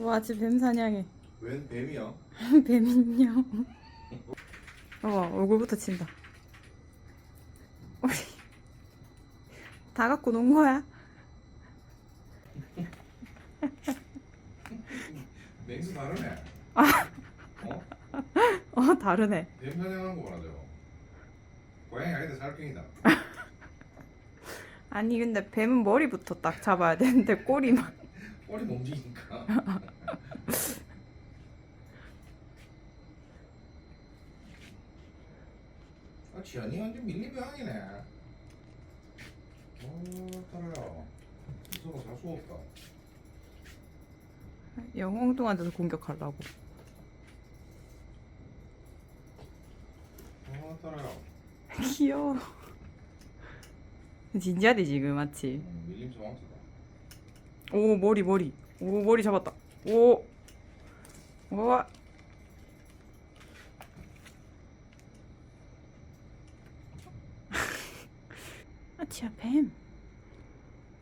와, 지금 뱀 사냥해. 웬 뱀이야? 뱀 인형. 어, 얼굴부터 친다. 우리 다 갖고 논 거야? 맹수 다르네. 어? 어, 다르네. 뱀 사냥하는 거 말하죠. 고양이 아니다 살쾡이다. 아니, 근데 뱀은 머리부터 딱 잡아야 되는데 꼬리만. 꼬리 못 움직이니까. 아, 지연이 완전 밀리병이네. 어, 따라요. 무서워 살수 없다. 영웅동한테서 공격하려고. 어, 따라요. 귀여워. 진지하대 지금 맞지? 음, 밀림 정확하다. 오 머리 머리 오 머리 잡았다 오 와. 아치야 뱀.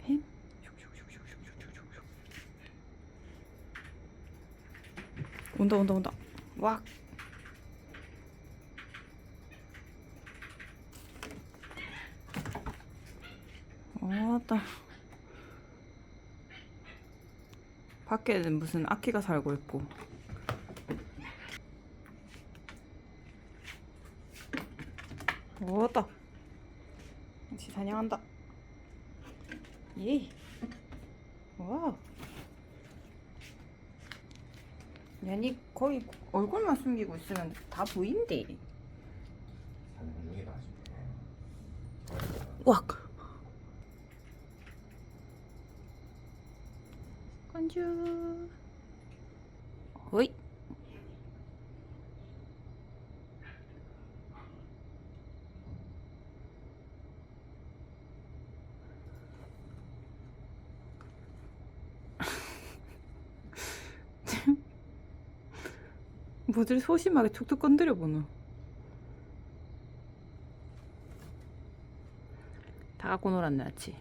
뱀. 온다 온다 온다. 왁. 어, 왔다. 밖에는 무슨 아키가 살고 있고. 어따. 같이 사냥한다. 예. 와우. 야니 거의 얼굴만 숨기고 있으면 다 보인대. 공 건주. 어이. 뭐들 소심하게 툭툭 건드려 보노. 다 갖고 놀았네, 아치.